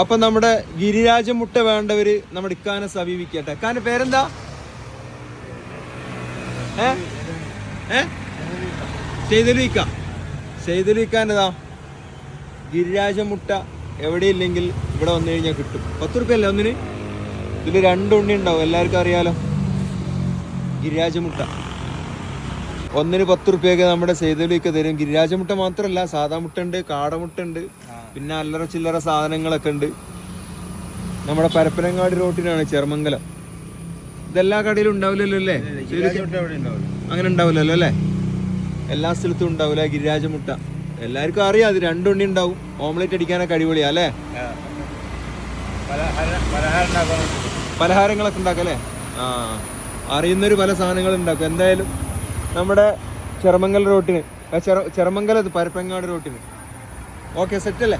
അപ്പൊ നമ്മുടെ ഗിരിരാജ മുട്ട വേണ്ടവര് നമ്മുടെ ഇക്കാനെ സമീപിക്കട്ടെ. ഇക്കാന്റെ പേരെന്താ? ഏ? ഏ? ചെയ്തലു ഗിരിരാജ മുട്ട എവിടെയില്ലെങ്കിൽ ഇവിടെ വന്നു കഴിഞ്ഞാൽ കിട്ടും. പത്ത് റുപ്യ അല്ലേ ഒന്നിന്? ഇതിൽ രണ്ടുണ്ണി ഉണ്ടാവും. എല്ലാവർക്കും അറിയാലോ. ഗിരിരാജ മുട്ട ഒന്നിന് പത്ത് റുപ്യൊക്കെ നമ്മുടെ സേതുലിക്ക് തരും. ഗിരിരാജമുട്ട മാത്രമല്ല സാധാ മുട്ട ഉണ്ട് കാടമുട്ട ഉണ്ട് പിന്നെ അല്ലറ ചില്ലറ സാധനങ്ങളൊക്കെ ഉണ്ട്. നമ്മുടെ പരപ്പനങ്ങാടി റോട്ടിനാണ് ചെറുമംഗലം. ഇതെല്ലാ കടയിലും ഉണ്ടാവില്ലല്ലോ അല്ലേ? അങ്ങനെ ഉണ്ടാവില്ലല്ലോ അല്ലേ? എല്ലാ സ്ഥലത്തും ഉണ്ടാവില്ല ഗിരിരാജമുട്ട. എല്ലാവർക്കും അറിയാം അത് രണ്ടുണ്ണി ഉണ്ടാവും. ഓംലെറ്റ് അടിക്കാനൊക്കെ അടിപൊളിയാ അല്ലേ? പലഹാരങ്ങളൊക്കെ ഉണ്ടാക്കാം അല്ലേ? ആ. അറിയുന്നൊരു പല സാധനങ്ങൾ ഉണ്ടാക്കും. എന്തായാലും നമ്മുടെ ചെറുമംഗല റോട്ടിന് ചെറ പരപ്പങ്ങാട് റോട്ടിന്. ഓക്കെ സെറ്റ് അല്ലേ?